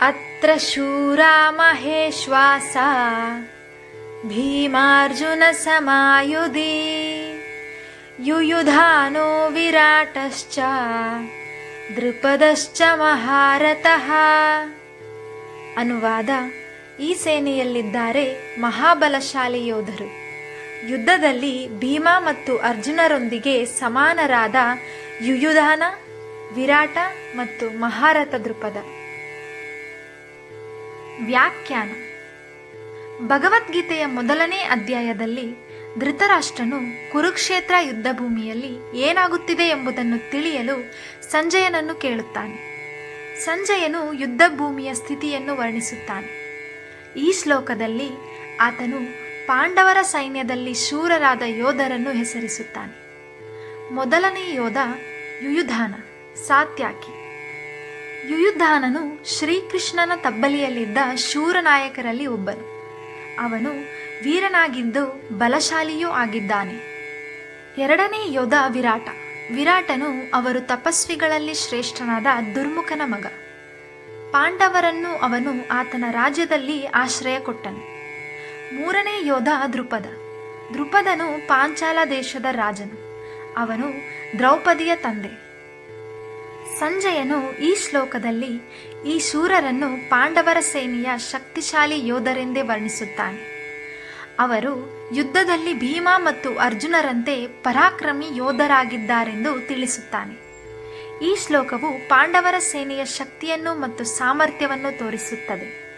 अत्र शूरा महेश्वासा भीमार्जुनसमायुधि युयुधानो विराटश्च ದೃಪದಶ್ಚ ಮಹಾರಥಃ ಅನುವಾದ ಈ ಸೇನೆಯಲ್ಲಿದ್ದಾರೆ ಮಹಾಬಲಶಾಲಿ ಯೋಧರು ಯುದ್ಧದಲ್ಲಿ ಭೀಮಾ ಮತ್ತು ಅರ್ಜುನರೊಂದಿಗೆ ಸಮಾನರಾದ ಯುಯುಧಾನ ವಿರಾಟ ಮತ್ತು ಮಹಾರಥ ದೃಪದ ವ್ಯಾಖ್ಯಾನ. ಭಗವದ್ಗೀತೆಯ ಮೊದಲನೇ ಅಧ್ಯಾಯದಲ್ಲಿ ಧೃತರಾಷ್ಟ್ರನು ಕುರುಕ್ಷೇತ್ರ ಯುದ್ಧ ಭೂಮಿಯಲ್ಲಿ ಏನಾಗುತ್ತಿದೆ ಎಂಬುದನ್ನು ತಿಳಿಯಲು ಸಂಜಯನನ್ನು ಕೇಳುತ್ತಾನೆ. ಸಂಜಯನು ಯುದ್ಧ ಭೂಮಿಯ ಸ್ಥಿತಿಯನ್ನು ವರ್ಣಿಸುತ್ತಾನೆ. ಈ ಶ್ಲೋಕದಲ್ಲಿ ಆತನು ಪಾಂಡವರ ಸೈನ್ಯದಲ್ಲಿ ಶೂರರಾದ ಯೋಧರನ್ನು ಹೆಸರಿಸುತ್ತಾನೆ. ಮೊದಲನೇ ಯೋಧ ಯುಯುಧಾನ, ಸಾತ್ಯಾಕಿ. ಯುಯುಧಾನನು ಶ್ರೀಕೃಷ್ಣನ ತಬ್ಬಲಿಯಲ್ಲಿದ್ದ ಶೂರ ನಾಯಕರಲ್ಲಿ ಒಬ್ಬನು. ಅವನು ವೀರನಾಗಿದ್ದು ಬಲಶಾಲಿಯೂ ಆಗಿದ್ದಾನೆ. ಎರಡನೇ ಯೋಧ ವಿರಾಟ. ವಿರಾಟನು ಅವರು ತಪಸ್ವಿಗಳಲ್ಲಿ ಶ್ರೇಷ್ಠನಾದ ದುರ್ಮುಖನ ಮಗ. ಪಾಂಡವರನ್ನು ಅವನು ಆತನ ರಾಜ್ಯದಲ್ಲಿ ಆಶ್ರಯ ಕೊಟ್ಟನು. ಮೂರನೇ ಯೋಧ ದೃಪದ ದೃಪದನು ಪಾಂಚಾಲ ದೇಶದ ರಾಜನು. ಅವನು ದ್ರೌಪದಿಯ ತಂದೆ. ಸಂಜಯನು ಈ ಶ್ಲೋಕದಲ್ಲಿ ಈ ಶೂರರನ್ನು ಪಾಂಡವರ ಸೇನೆಯ ಶಕ್ತಿಶಾಲಿ ಯೋಧರೆಂದೇ ವರ್ಣಿಸುತ್ತಾನೆ. ಅವರು ಯುದ್ಧದಲ್ಲಿ ಭೀಮಾ ಮತ್ತು ಅರ್ಜುನರಂತೆ ಪರಾಕ್ರಮಿ ಯೋಧರಾಗಿದ್ದಾರೆಂದು ತಿಳಿಸುತ್ತಾನೆ. ಈ ಶ್ಲೋಕವು ಪಾಂಡವರ ಸೇನೆಯ ಶಕ್ತಿಯನ್ನು ಮತ್ತು ಸಾಮರ್ಥ್ಯವನ್ನು ತೋರಿಸುತ್ತದೆ.